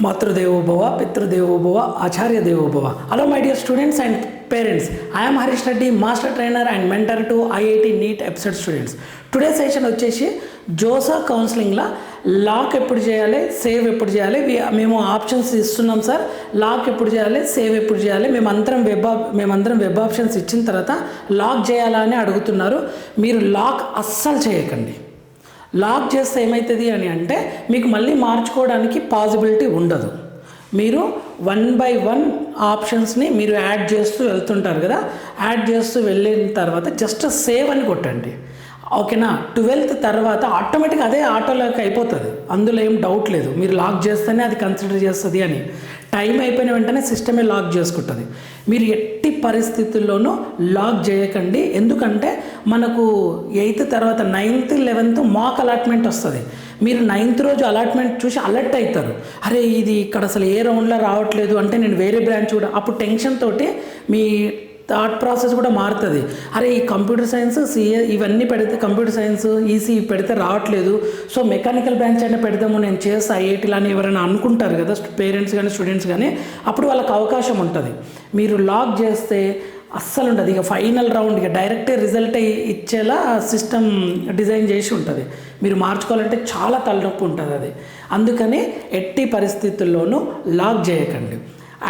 మాతృదేవోభవ పితృదేవోభవ ఆచార్య దేవోభవ hello my dear students and parents I'm Harish Reddy master trainer and mentor to IIT NEET episode students today session వచ్చేసి JoSAA కౌన్సిలింగ్లో lock ఎప్పుడు చేయాలి? Save ఎప్పుడు చేయాలి? మేము ఆప్షన్స్ ఇస్తున్నాం సార్. లాక్ ఎప్పుడు చేయాలి? సేవ్ ఎప్పుడు చేయాలి? మేమందరం వెబ్ మేమందరం వెబ్ ఆప్షన్స్ ఇచ్చిన తర్వాత లాక్ చేయాలా అని అడుగుతున్నారు. మీరు లాక్ అస్సలు చేయకండి. లాక్ చేస్తే ఏమవుతుంది అని అంటే మీకు మళ్ళీ మార్చుకోవడానికి పాసిబిలిటీ ఉండదు. మీరు వన్ బై వన్ ఆప్షన్స్ని మీరు యాడ్ చేస్తూ వెళ్తుంటారు కదా యాడ్ చేస్తూ వెళ్ళిన తర్వాత జస్ట్ సేవ్ అని కొట్టండి. ఓకేనా? ట్వెల్త్ తర్వాత ఆటోమేటిక్గా అదే ఆటోలోకి అయిపోతుంది. అందులో ఏం డౌట్ లేదు. మీరు లాక్ చేస్తేనే అది కన్సిడర్ చేస్తుంది అని. టైం అయిపోయిన వెంటనే సిస్టమే లాక్ చేసుకుంటుంది. మీరు ఎట్టి పరిస్థితుల్లోనూ లాక్ చేయకండి. ఎందుకంటే మనకు ఎయిత్ తర్వాత నైన్త్ లెవెన్త్ మాక్ అలాట్మెంట్ వస్తుంది. మీరు నైన్త్ రోజు అలాట్మెంట్ చూసి అలర్ట్ అవుతారు అరే ఇది ఇక్కడ అసలు ఏ రౌండ్లో రావట్లేదు అంటే నేను వేరే బ్రాంచ్ కూడా అప్పుడు టెన్షన్ తోటి మీ థాట్ ప్రాసెస్ కూడా మారుతుంది. అరే ఈ కంప్యూటర్ సైన్స్ సిఏ ఇవన్నీ పెడితే కంప్యూటర్ సైన్స్ ఈసీ పెడితే రావట్లేదు. సో మెకానికల్ బ్రాంచ్ అయినా పెడదాము నేను చేస్తా ఐఐటీలు అని ఎవరైనా అనుకుంటారు కదా పేరెంట్స్ కానీ స్టూడెంట్స్ కానీ అప్పుడు వాళ్ళకి అవకాశం ఉంటుంది. మీరు లాక్ చేస్తే అస్సలు ఉండదు. ఇక ఫైనల్ రౌండ్ ఇక డైరెక్ట్ రిజల్ట్ ఇచ్చేలా సిస్టమ్ డిజైన్ చేసి ఉంటుంది. మీరు మార్చుకోవాలంటే చాలా తలనొప్పి ఉంటుంది అది. అందుకని ఎట్టి పరిస్థితుల్లోనూ లాక్ చేయకండి.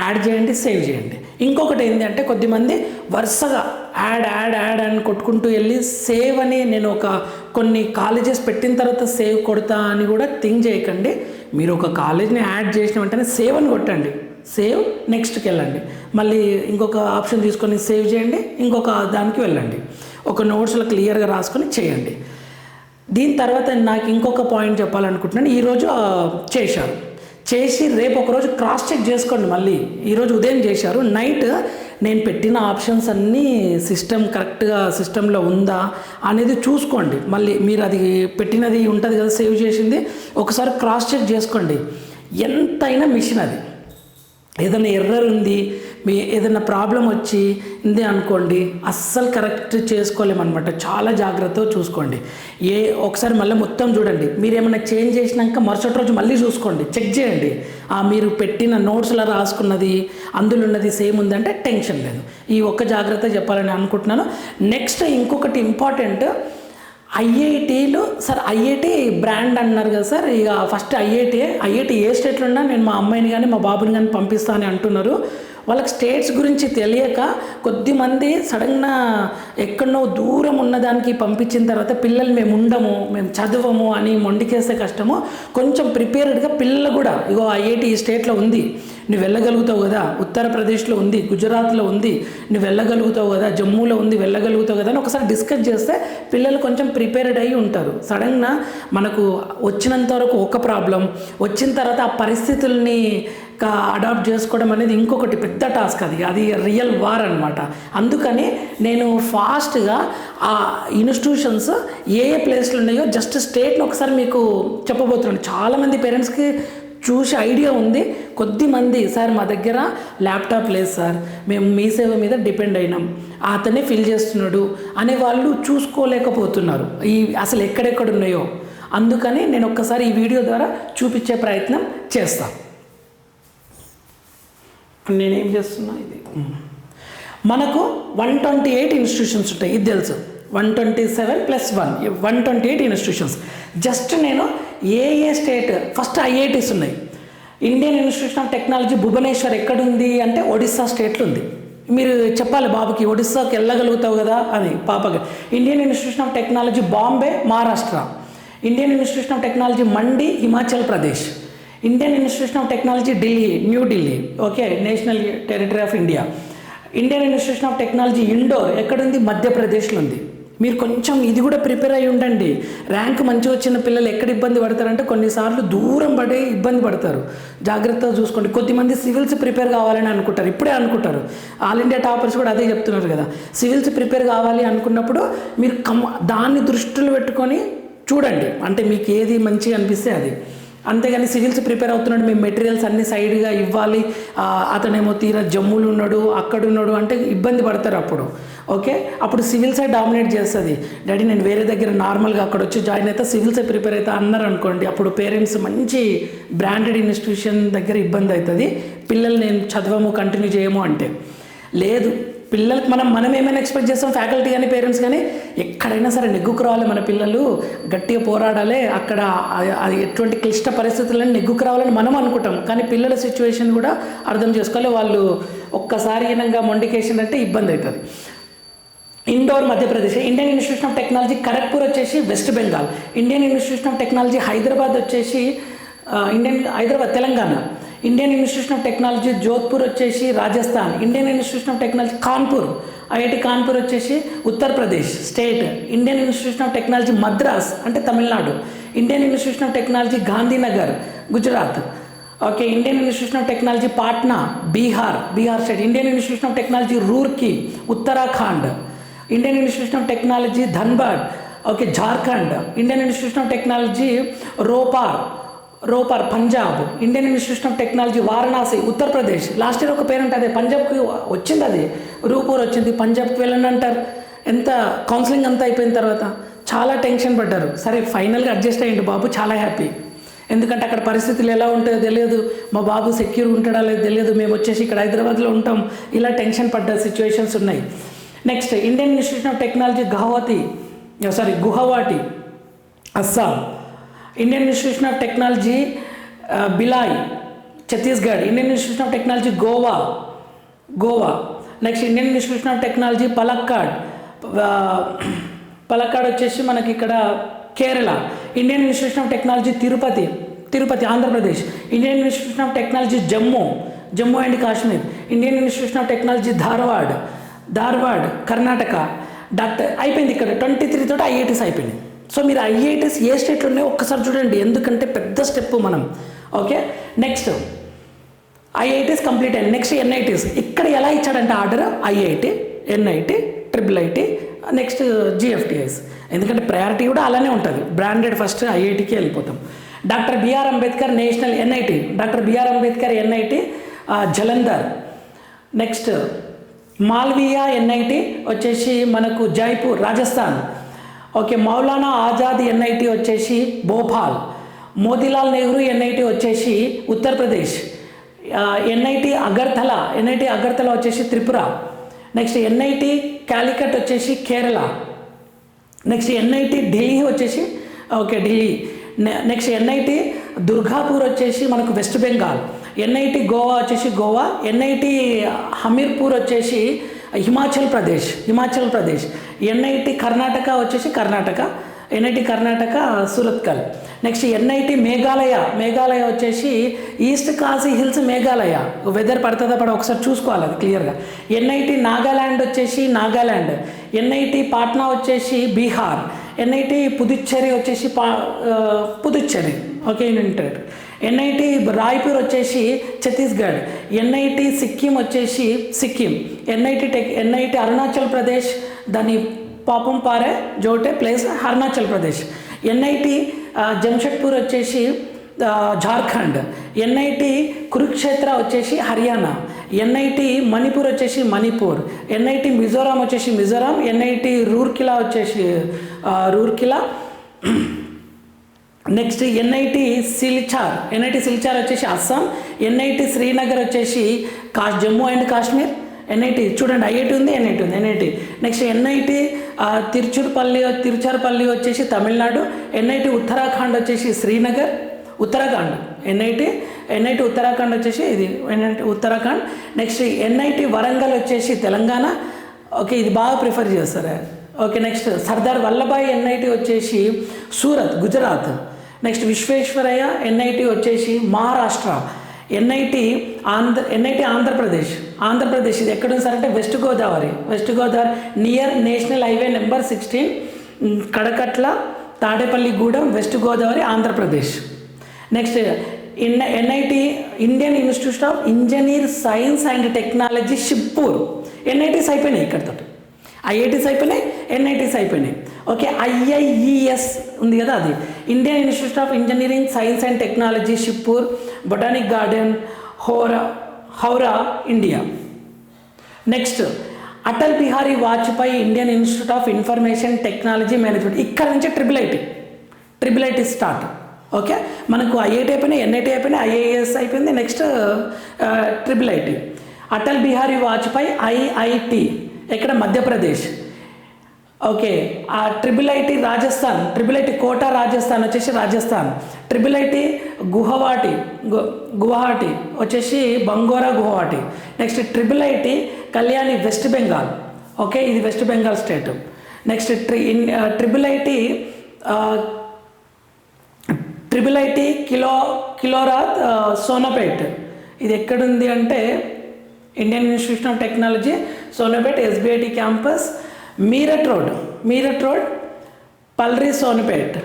యాడ్ చేయండి సేవ్ చేయండి. ఇంకొకటి ఏంటంటే కొద్దిమంది వరుసగా యాడ్ యాడ్ యాడ్ అని కొట్టుకుంటూ వెళ్ళి సేవ్ అని నేను ఒక కొన్ని కాలేజెస్ పెట్టిన తర్వాత సేవ్ కొడతా అని కూడా థింక్ చేయకండి. మీరు ఒక కాలేజ్ని యాడ్ చేసిన వెంటనే సేవ్ అని కొట్టండి. సేవ్ నెక్స్ట్కి వెళ్ళండి. మళ్ళీ ఇంకొక ఆప్షన్ తీసుకొని సేవ్ చేయండి ఇంకొక దానికి వెళ్ళండి. ఒక నోట్స్లో క్లియర్గా రాసుకొని చేయండి. దీని తర్వాత నాకు ఇంకొక పాయింట్ చెప్పాలనుకుంటున్నాను. ఈరోజు చేశారు. చేసి రేపు ఒకరోజు క్రాస్ చెక్ చేసుకోండి మళ్ళీ. ఈరోజు ఉదయం చేశారు. నైట్ నేను పెట్టిన ఆప్షన్స్ అన్నీ సిస్టమ్ కరెక్ట్గా సిస్టంలో ఉందా అనేది చూసుకోండి. మళ్ళీ మీరు అది పెట్టినది ఉంటుంది కదా సేవ్ చేసింది ఒకసారి క్రాస్ చెక్ చేసుకోండి. ఎంతైనా మిషన్ అది. ఏదైనా ఎర్రర్ ఉంది మీ ఏదైనా ప్రాబ్లం వచ్చి ఉంది అనుకోండి అస్సలు కరెక్ట్ చేసుకోలేమన్నమాట. చాలా జాగ్రత్తగా చూసుకోండి. ఏ ఒకసారి మళ్ళీ మొత్తం చూడండి. మీరు ఏమైనా చేంజ్ చేసినాక మరుసటి రోజు మళ్ళీ చూసుకోండి. చెక్ చేయండి. ఆ మీరు పెట్టిన నోట్స్లో రాసుకున్నది అందులో ఉన్నది సేమ్ ఉందంటే టెన్షన్ లేదు. ఈ ఒక్క జాగ్రత్త చెప్పాలని అనుకుంటున్నాను. నెక్స్ట్ ఇంకొకటి ఇంపార్టెంట్ ఐఐటీలో సార్ ఐఐటి బ్రాండ్ అన్నారు కదా సార్ ఇక ఫస్ట్ ఐఐటి ఐఐటి ఏ స్టేట్లో ఉన్నా నేను మా అమ్మాయిని కానీ మా బాబుని కానీ పంపిస్తా అని అంటున్నారు. వాళ్ళకి స్టేట్స్ గురించి తెలియక కొద్దిమంది సడన్గా ఎక్కడనో దూరం ఉన్నదానికి పంపించిన తర్వాత పిల్లలు మేము ఉండము మేము చదవము అని మొండికేస్తే కష్టము కొంచెం ప్రిపేర్డ్గా పిల్లలు కూడా ఇగో ఐఐటి ఈ స్టేట్లో ఉంది నువ్వు వెళ్ళగలుగుతావు కదా ఉత్తరప్రదేశ్లో ఉంది గుజరాత్లో ఉంది నువ్వు వెళ్ళగలుగుతావు కదా జమ్మూలో ఉంది వెళ్ళగలుగుతావు కదా అని ఒకసారి డిస్కస్ చేస్తే పిల్లలు కొంచెం ప్రిపేర్డ్ అయి ఉంటారు. సడన్గా మనకు వచ్చినంత వరకు ఒక ప్రాబ్లం వచ్చిన తర్వాత ఆ పరిస్థితుల్ని అడాప్ట్ చేసుకోవడం అనేది ఇంకొకటి పెద్ద టాస్క్ అది అది రియల్ వార్ అనమాట అందుకని నేను ఫాస్ట్గా ఆ ఇన్స్టిట్యూషన్స్ ఏ ఏ ప్లేస్లు ఉన్నాయో జస్ట్ స్టేట్ని ఒకసారి మీకు చెప్పబోతున్నాను. చాలామంది పేరెంట్స్కి చూసి ఐడియా ఉంది. కొద్ది మంది సార్ మా దగ్గర ల్యాప్టాప్ లేదు సార్. మేము మీ సేవ మీద డిపెండ్ అయినాం. అతనే ఫిల్ చేస్తున్నాడు అనే వాళ్ళు చూసుకోలేకపోతున్నారు. ఈ అసలు ఎక్కడెక్కడ ఉన్నాయో. అందుకని నేను ఒక్కసారి ఈ వీడియో ద్వారా చూపించే ప్రయత్నం చేస్తాను నేనేం చేస్తున్నా ఇది? మనకు వన్ ట్వంటీ ఎయిట్ ఇన్స్టిట్యూషన్స్ ఉంటాయి. ఇది తెలుసు. One twenty seven plus one. One twenty eight institutions just నేను ఏ ఏ స్టేట్ ఫస్ట్ ఐఐటీస్ ఉన్నాయి. Indian institution of technology Bhubaneswar ఎక్కడుంది అంటే ఒడిస్సా స్టేట్లో ఉంది. మీరు చెప్పాలి బాబుకి ఒడిస్సాకి వెళ్ళగలుగుతావు కదా అని పాపకి. Indian institution of technology Bombay Maharashtra. Indian institution of technology Mandi Himachal Pradesh. Indian institution of technology Delhi New Delhi. Okay national territory of India. Indian institution of technology Indore ఎక్కడుంది? మధ్యప్రదేశ్లో ఉంది. మీరు కొంచెం ఇది కూడా ప్రిపేర్ అయి ఉండండి. Rank మంచిగా వచ్చిన పిల్లలు ఎక్కడ ఇబ్బంది పడతారంటే కొన్నిసార్లు దూరం పడే ఇబ్బంది పడతారు. జాగ్రత్తగా చూసుకోండి. కొద్దిమంది సివిల్స్ ప్రిపేర్ కావాలని అనుకుంటారు. ఇప్పుడే అనుకుంటారు. ఆల్ ఇండియా టాపర్స్ కూడా అదే చెప్తున్నారు కదా. సివిల్స్ ప్రిపేర్ కావాలి అనుకున్నప్పుడు మీరు కమ్ దాన్ని దృష్టిలో పెట్టుకొని చూడండి. అంటే మీకు ఏది మంచిగా అనిపిస్తే అది. అంతేగాని సివిల్స్ ప్రిపేర్ అవుతున్నాడు మేము మెటీరియల్స్ అన్ని సైడ్గా ఇవ్వాలి. అతనేమో తీరా జమ్ములు ఉన్నాడు అక్కడ ఉన్నాడు అంటే ఇబ్బంది పడతారు అప్పుడు. ఓకే? అప్పుడు సివిల్సే డామినేట్ చేస్తుంది. డాడీ నేను వేరే దగ్గర నార్మల్గా అక్కడ వచ్చి జాయిన్ అయితే సివిల్సే ప్రిపేర్ అవుతా అన్నారు అనుకోండి అప్పుడు పేరెంట్స్ మంచి బ్రాండెడ్ ఇన్స్టిట్యూషన్ దగ్గర ఇబ్బంది అవుతుంది. పిల్లలు నేను చదవము కంటిన్యూ చేయము అంటే. లేదు పిల్లలకి మనం మనం ఏమైనా ఎక్స్పెక్ట్ చేస్తాం ఫ్యాకల్టీ కానీ పేరెంట్స్ కానీ ఎక్కడైనా సరే నెగ్గుకు రావాలి మన పిల్లలు. గట్టిగా పోరాడాలి. అక్కడ ఎటువంటి క్లిష్ట పరిస్థితులను నెగ్గుకు రావాలని మనం అనుకుంటాం. కానీ పిల్లల సిచ్యువేషన్ కూడా అర్థం చేసుకోవాలి. వాళ్ళు ఒక్కసారి ఈనంగా మొండికేషన్ అంటే ఇబ్బంది అవుతుంది. Indore Madhya Pradesh. Indian institution of technology Kharagpur వచ్చేసి west Bengal Indian institution of technology Hyderabad వచ్చేసి Indian Hyderabad Telangana. Indian institution of technology Jodhpur వచ్చేసి Rajasthan. Indian institution of technology Kanpur IIT Kanpur వచ్చేసి Uttar Pradesh state. Indian institution of technology Madras అంటే Tamil Nadu. Indian institution of technology Gandhinagar Gujarat okay Indian institution of technology Patna Bihar Bihar state Indian institution of technology Roorkee Uttarakhand Indian institution of technology Dhanbad okay Jharkhand Indian institution of technology Ropar Ropar Punjab Indian institution of technology Varanasi Uttar Pradesh. Last year ఒక parent అదే పంజాబ్కి వచ్చింది అది. రూపూర్ వచ్చింది పంజాబ్కి వెళ్ళండి అంటారు ఎంత counselling అంతా అయిపోయిన తర్వాత చాలా టెన్షన్ పడ్డారు. సరే ఫైనల్గా అడ్జస్ట్ అయ్యండి బాబు చాలా హ్యాపీ. ఎందుకంటే అక్కడ పరిస్థితులు ఎలా ఉంటాయో తెలియదు. మా బాబు సెక్యూర్ ఉంటాడా లేదో తెలియదు. మేము వచ్చేసి ఇక్కడ హైదరాబాద్లో ఉంటాం. ఇలా టెన్షన్ పడ్డ సిచ్యువేషన్స్ ఉన్నాయి. Next Indian institution of technology Guwahati sorry Guwahati Assam. Indian institution of technology Bhilai Chhattisgarh Indian institution of technology Goa Goa next Indian institution of technology Palakkad Palakkad వచ్చేసి మనకి ఇక్కడ Kerala Indian institution of technology Tirupati Tirupati Andhra Pradesh Indian institution of technology Jammu Jammu and Kashmir Indian institution of technology Dharwad Dharwad Karnataka doctor అయిపోయింది ఇక్కడ. Twenty three తోటి IITs అయిపోయింది so మీరు IITs ఏ స్టేట్లో ఉన్నాయో ఒక్కసారి చూడండి. ఎందుకంటే పెద్ద స్టెప్ మనం. ఓకే? నెక్స్ట్ ఐఐటీస్ కంప్లీట్ అయింది. నెక్స్ట్ ఎన్ఐటీస్ ఇక్కడ ఎలా ఇచ్చాడంటే order? IIT NIT triple IT next GFTs ఎందుకంటే ప్రయారిటీ కూడా అలానే ఉంటుంది. బ్రాండెడ్ ఫస్ట్ ఐఐటికి వెళ్ళిపోతాం. Doctor B R Ambedkar national NIT doctor B R Ambedkar NIT Jalandhar next Malviya NIT వచ్చేసి మనకు జైపూర్ రాజస్థాన్ ఓకే మౌలానా ఆజాద్ ఎన్ఐటి వచ్చేసి భోపాల్ మోతీలాల్ నెహ్రూ ఎన్ఐటి వచ్చేసి ఉత్తరప్రదేశ్ ఎన్ఐటి అగర్తల ఎన్ఐటి అగర్తల వచ్చేసి త్రిపుర నెక్స్ట్ ఎన్ఐటి క్యాలికట్ వచ్చేసి కేరళ నెక్స్ట్ ఎన్ఐటి ఢిల్లీ వచ్చేసి ఓకే ఢిల్లీ నె- నెక్స్ట్ ఎన్ఐటి దుర్గాపూర్ వచ్చేసి మనకు వెస్ట్ బెంగాల్ ఎన్ఐటి గోవా వచ్చేసి గోవా ఎన్ఐటి హమీర్పూర్ వచ్చేసి హిమాచల్ ప్రదేశ్ హిమాచల్ ప్రదేశ్. ఎన్ఐటి కర్ణాటక వచ్చేసి Karnataka NIT Karnataka Surathkal next NIT Meghalaya Meghalaya వచ్చేసి east Khasi hills Meghalaya. Weather పడుతుందా పడ ఒకసారి చూసుకోవాలి అది క్లియర్గా ఎన్ఐటి నాగాల్యాండ్ వచ్చేసి నాగాల్యాండ్ ఎన్ఐటి పాట్నా వచ్చేసి బీహార్. ఎన్ఐటి పుదుచ్చేరి వచ్చేసి పా Puducherry. Okay internet NIT Raipur వచ్చేసి ఛత్తీస్గఢ్ ఎన్ఐటి సిక్కిం వచ్చేసి Sikkim NIT tech NIT Arunachal Pradesh దాని పాపం పారే జోటే ప్లేస్ అరుణాచల్ ప్రదేశ్. ఎన్ఐటి జంషెడ్పూర్ వచ్చేసి జార్ఖండ్. ఎన్ఐటి కురుక్షేత్ర వచ్చేసి హర్యానా. ఎన్ఐటి మణిపూర్ వచ్చేసి మణిపూర్. ఎన్ఐటి మిజోరాం వచ్చేసి మిజోరాం. ఎన్ఐటి రూర్కిలా వచ్చేసి Rourkela next NIT Silchar NIT Silchar వచ్చేసి అస్సాం ఎన్ఐటి శ్రీనగర్ వచ్చేసి కా జమ్మూ అండ్ కాశ్మీర్ ఎన్ఐటి చూడండి ఐఐటి ఉంది ఎన్ఐటి ఉంది NIT. Next NIT Tiruchirappalli Tiruchirappalli వచ్చేసి తమిళనాడు ఎన్ఐటి ఉత్తరాఖండ్ వచ్చేసి శ్రీనగర్ ఉత్తరాఖండ్ ఎన్ఐటి ఎన్ఐటి ఉత్తరాఖండ్ వచ్చేసి ఇది NIT Uttarakhand. Next NIT Warangal వచ్చేసి తెలంగాణ. ఓకే ఇది బాగా ప్రిఫర్ చేస్తారు. Okay next Sardar Vallabhbhai NIT వచ్చేసి సూరత్ గుజరాత్. నెక్స్ట్ విశ్వేశ్వరయ్య ఎన్ఐటి వచ్చేసి Maharashtra. NIT Andhra NIT Andhra Pradesh. Andhra Pradesh ఇది ఎక్కడ సార్ అంటే west Godavari. West Godavari near national highway number sixteen Kadakatla Tadepalligudem west Godavari Andhra Pradesh. Next in NIT Indian institute of engineer science and technology Shibpur NITs అయిపోయినాయి ఇక్కడతో IITs అయిపోయినాయి NITs అయిపోయినాయి. Okay ఐఐఈఎస్ ఉంది కదా అది. Indian institute of engineering science and technology Shibpur botanic garden Howrah Howrah India next Atal Bihari Vajpayee Indian institute of information technology management ఇక్కడ నుంచి triple IT triple IT start okay మనకు IIT అయిపోయినా NIT అయిపోయినా IAS అయిపోయింది. Next triple IT Atal Bihari Vajpayee IIT ఇక్కడ Madhya Pradesh. Okay ఆ triple IT Rajasthan triple IT Kota Rajasthan వచ్చేసి Rajasthan. Triple IT Guwahati Guwahati వచ్చేసి Bongora Guwahati. Next triple IT Kalyani west Bengal. Okay ఇది west Bengal state. Next ట్రి triple IT IT IT IT kilo కిలోరాత్ సోనపేట్. ఇది ఎక్కడుంది అంటే Indian institution of technology Sonepat SBIT campus Meerut road Meerut road Pallri Sonipat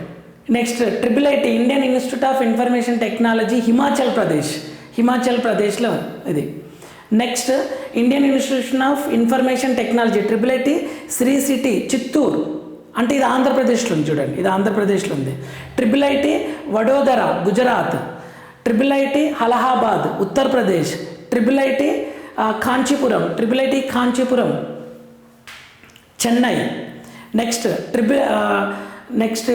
next triple IT Indian institute of information technology Himachal Pradesh Himachal ప్రదేశ్లో ఇది. Next Indian institution of information technology triple IT Sri city Chittoor అంటే ఇది ఆంధ్రప్రదేశ్లో ఉంది చూడండి. ఇది ఆంధ్రప్రదేశ్లో ఉంది. Triple IT Vadodara Gujarat triple IT Allahabad Uttar Pradesh triple IT Kanchipuram triple IT Kanchipuram Chennai. Next triple next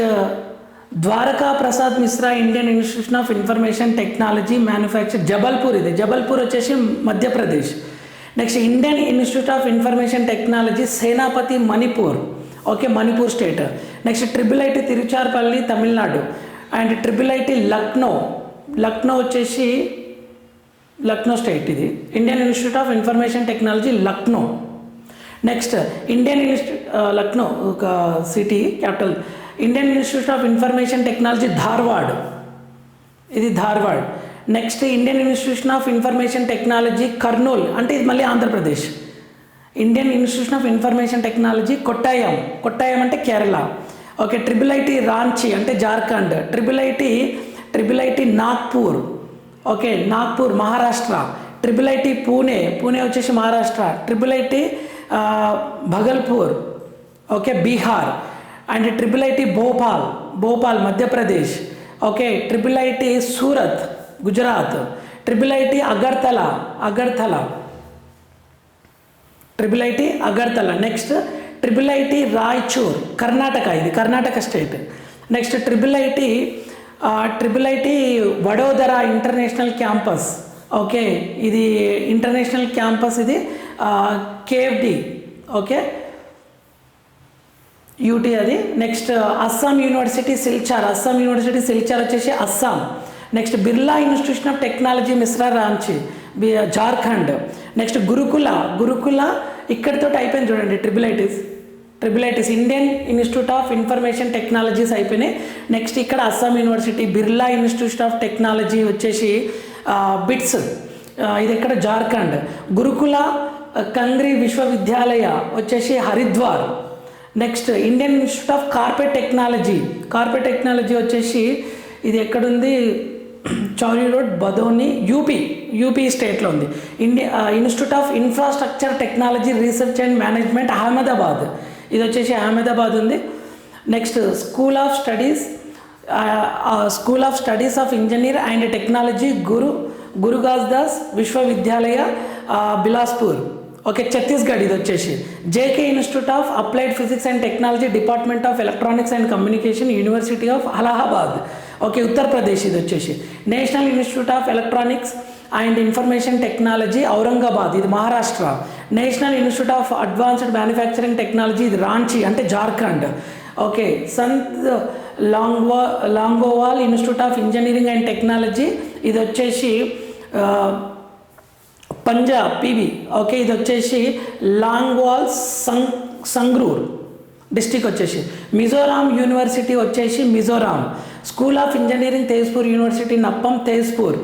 Dwarka Prasad Mishra Indian institution of information technology manufacture Jabalpur ఇది. జబల్పూర్ వచ్చేసి Madhya Pradesh. Next Indian institute of information technology Senapati Manipur. Okay Manipur state. Next triple IT Tiruchirappalli Tamil Nadu. And triple IT Lucknow. Lucknow వచ్చేసి Lucknow state ఇది. Indian institute of information technology Lucknow. Next Indian institute Lucknow ఒక city capital Indian institute of information technology Dharwad ఇది Dharwad. Next Indian institution of information technology Kurnool అంటే ఇది మళ్ళీ Andhra Pradesh. Indian institution of information technology Kottayam Kottayam అంటే Kerala. Okay triple IT Ranchi అంటే Jharkhand triple IT triple IT Nagpur okay Nagpur Maharashtra triple IT Pune Pune వచ్చేసి Maharashtra triple IT Bhagalpur okay Bihar and triple IT Bhopal Bhopal Madhya Pradesh okay triple IT Surat Gujarat triple IT Agartala Agartala triple IT Agartala next triple IT Raichur Karnataka ఇది Karnataka state next triple IT triple IT Vadodara international campus okay ఇది international campus ఇది KFD okay? UT అది. Next Assam university Silchar. Assam university Silchar వచ్చేసి Assam. Next Birla institution of technology Mesra Ranchi B- Jharkhand. Next Gurukula. Gurukula ఇక్కడితో అయిపోయింది చూడండి triple ITs triple ITs ITs Indian institute of information technologies అయిపోయినాయి. Next ఇక్కడ Assam university Birla institute of technology వచ్చేసి BITS. ఇది ఎక్కడ? జార్ఖండ్. గురుకుల కంగ్రి కంగ్రీ విశ్వవిద్యాలయ వచ్చేసి Haridwar. Next Indian institute of carpet technology. Carpet technology వచ్చేసి ఇది ఎక్కడుంది? Chauri road Badoni UP. UP స్టేట్లో ఉంది. India institute of infrastructure technology research and management Ahmedabad. ఇది వచ్చేసి అహ్మదాబాద్ ఉంది. Next school of studies. School of studies of engineer and technology Guru Guru Ghasidas Vishwavidyalaya Bilaspur okay Chhattisgarh ఇది వచ్చేసి. JK institute of applied physics and technology department of electronics and communication university of Allahabad okay Uttar Pradesh ఇది వచ్చేసి. National institute of electronics and information technology Aurangabad ఇది Maharashtra national institute of advanced manufacturing technology ఇది రాంచీ అంటే Jharkhand okay Sant Longwa Longowal institute of engineering and technology. ఇది వచ్చేసి Punjab PV. Okay ఇది వచ్చేసి longwall సంగ్ Sangrur district వచ్చేసి. మిజోరాం యూనివర్సిటీ వచ్చేసి Mizoram. School of engineering Tezpur university Napaam Tezpur.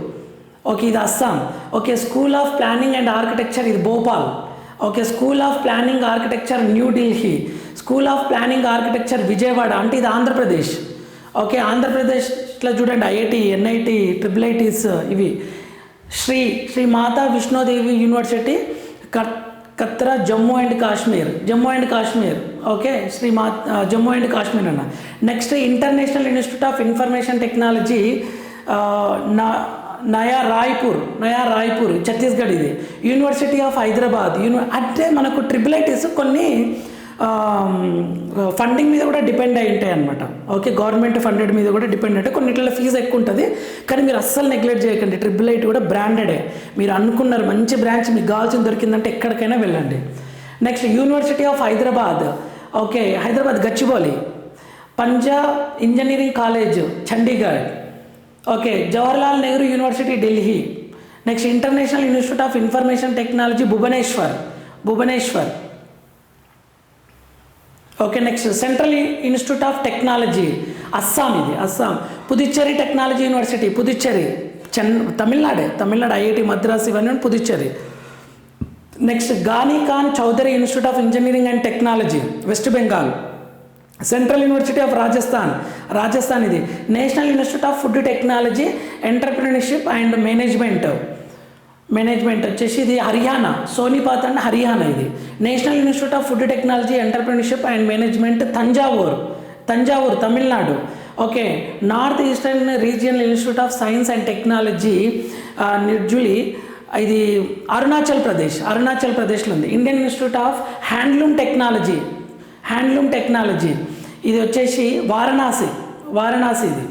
Okay ఇది Assam. Okay school of planning and architecture ఇది Bhopal. Okay school of planning architecture New Delhi school of planning architecture Vijayawada అంటే ఇది Andhra Pradesh. Okay ఆంధ్రప్రదేశ్లో చూడండి IIT NIT triple ITs ఇవి. Shri Shri Mata విష్ణోదేవి university katli Katra Jammu and Kashmir. Jammu and Kashmir. Okay Shri మా Jammu and Kashmir అన్న. Next international institute of information technology నా నయా రాయ్పూర్ నయా రాయ్పూర్ ఛత్తీస్గఢ్ ఇది. యూనివర్సిటీ ఆఫ్ హైదరాబాద్ యూని అంటే మనకు ట్రిపుల్ ఐటీస్ కొన్ని ఫండింగ్ మీద కూడా డిపెండ్ అయి ఉంటాయి అనమాట ఓకే గవర్నమెంట్ ఫండెడ్ మీద కూడా డిపెండ్ అంటే కొన్నిట్ల ఫీజు ఎక్కువ ఉంటుంది. కానీ మీరు అస్సలు నెగ్లెక్ట్ చేయకండి. ట్రిపుల్ ఐటీ కూడా బ్రాండెడే మీరు అనుకున్నారు మంచి బ్రాంచ్ మీకు కావాల్సిన దొరికిందంటే ఎక్కడికైనా వెళ్ళండి. Next university of Hyderabad okay Hyderabad Gachibowli Punjab engineering college Chandigarh okay Jawaharlal Nehru university Delhi. Next international institute of information technology Bhubaneswar. Bhubaneswar. Okay next central institute of technology Assam ఇది Assam. Puducherry technology university Puducherry. చెన్ తమిళనాడే Tamil Nadu IIT Madras ఇవన్నీ Puducherry. Next Ghani Khan Chowdhury institute of engineering and technology West Bengal central university of Rajasthan Rajasthan ఇది. National institute of food technology entrepreneurship and management management వచ్చేసి ఇది Haryana Sonipat and Haryana ఇది. National institute of food technology entrepreneurship and management Thanjavur. Thanjavur Tamil Nadu. Okay north eastern regional institute of science and technology Nirjuli ఇది అరుణాచల్ ప్రదేశ్ అరుణాచల్ ప్రదేశ్లో ఉంది. Indian institute of handloom technology handloom technology. ఇది వచ్చేసి వారణాసి వారణాసి ఇది.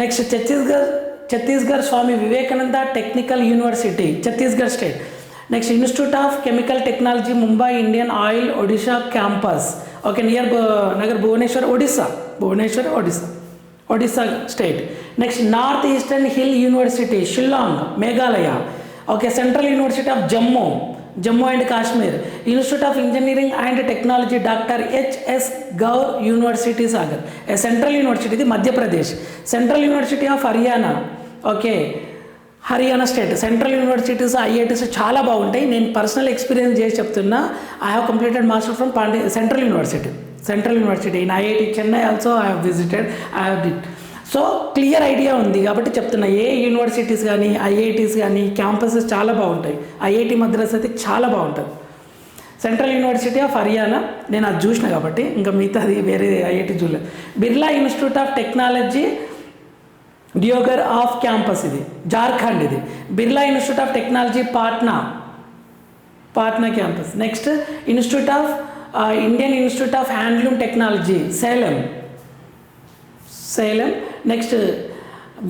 Next Chhattisgarh Chhattisgarh Swami Vivekananda technical university Chhattisgarh state. Next institute of chemical technology Mumbai Indian oil Odisha campus. Okay near Nagar Bhubaneswar Odisha Bhubaneswar Odisha Odisha state. Next north eastern hill university Shillong Meghalaya. Okay central university of Jammu. Jammu and Kashmir institute of engineering and technology doctor HS Gour university Sagar central university ఇది Madhya Pradesh central university of Haryana okay Haryana state central universities IITs చాలా బాగుంటాయి. నేను personal experience చేసి చెప్తున్నా. I have completed master from Pondy central university central university in IIT Chennai also I have visited I have did so clear idea ఉంది కాబట్టి చెప్తున్నా ఏ universities కానీ ఐఐటీస్ కానీ క్యాంపసెస్ చాలా బాగుంటాయి. ఐఐటి మద్రాస్ అయితే చాలా బాగుంటుంది. సెంట్రల్ యూనివర్సిటీ ఆఫ్ హర్యానా నేను అది చూసిన కాబట్టి ఇంకా మిగతాది వేరే ఐఐటి చూడలేదు Birla institute of technology Deoghar off campus ఇది జార్ఖండ్ ఇది. Birla institute of technology Patna. Patna campus. Next institute of Indian institute of handloom technology Salem. Salem. Next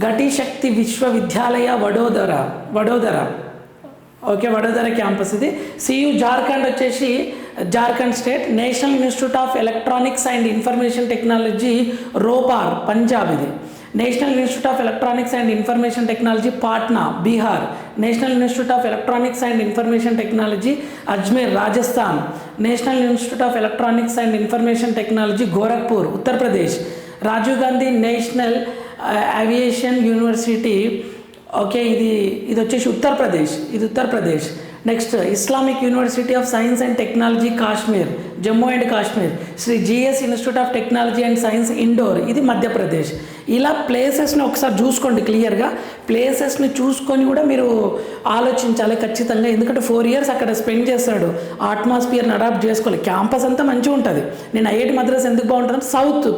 Gati Shakti Vishwavidyalaya Vadodara Vadodara. Okay Vadodara campus ఇది. CU Jharkhand వచ్చేసి Jharkhand state national institute of electronics and information technology Ropar Punjab ఇది. National institute of electronics and information technology Patna Bihar. National institute of electronics and information technology Ajmer Rajasthan. National institute of electronics and information technology Gorakhpur Uttar Pradesh. Rajiv Gandhi national aviation university okay ఇది ఇది వచ్చేసి ఉత్తరప్రదేశ్ ఇది Uttar Pradesh next Islamic university of science and technology Kashmir Jammu and Kashmir Shri GS institute of technology and science Indore ఇది మధ్యప్రదేశ్. ఇలా ప్లేసెస్ని ఒకసారి చూసుకోండి క్లియర్గా. ప్లేసెస్ని చూసుకొని కూడా మీరు ఆలోచించాలి ఖచ్చితంగా. ఎందుకంటే ఫోర్ ఇయర్స్ అక్కడ స్పెండ్ చేస్తాడు. అట్మాస్ఫియర్ని అడాప్ట్ చేసుకోవాలి. క్యాంపస్ అంతా మంచిగా ఉంటుంది. నేను ఐఐటి మద్రాస్ ఎందుకు బాగుంటుంది సౌత్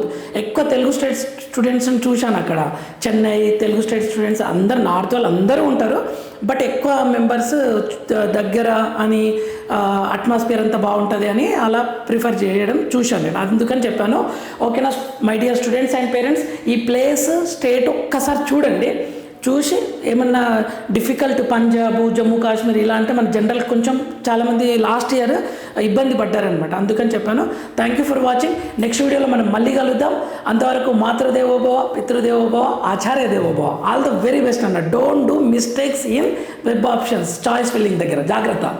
ఎక్కువ తెలుగు స్టేట్ స్టూడెంట్స్ని చూశాను అక్కడ. చెన్నై తెలుగు స్టేట్ స్టూడెంట్స్ అందరు నార్త్ వాళ్ళు అందరూ ఉంటారు. బట్ ఎక్కువ మెంబర్స్ దగ్గర అని అట్మాస్ఫియర్ అంతా బాగుంటుంది అని అలా ప్రిఫర్ చేయడం చూశాను నేను. అందుకని చెప్పాను ఓకేనా my dear students and parents ఈ ప్లేస్ స్టేట్ ఒక్కసారి చూడండి. చూసి ఏమన్నా డిఫికల్ట్ పంజాబ్ జమ్మూ కాశ్మీర్ ఇలా అంటే మన జనరల్ కొంచెం చాలామంది లాస్ట్ ఇయర్ ఇబ్బంది పడ్డారనమాట అందుకని చెప్పాను thank you for watching next వీడియోలో మనం మళ్ళీ కలుద్దాం. అంతవరకు మాతృదేవోభవ పితృదేవోభవ ఆచార్య దేవోభవ ఆల్ ద వెరీ బెస్ట్ అన్న. Don't do mistakes in web options choice filling దగ్గర. జాగ్రత్త.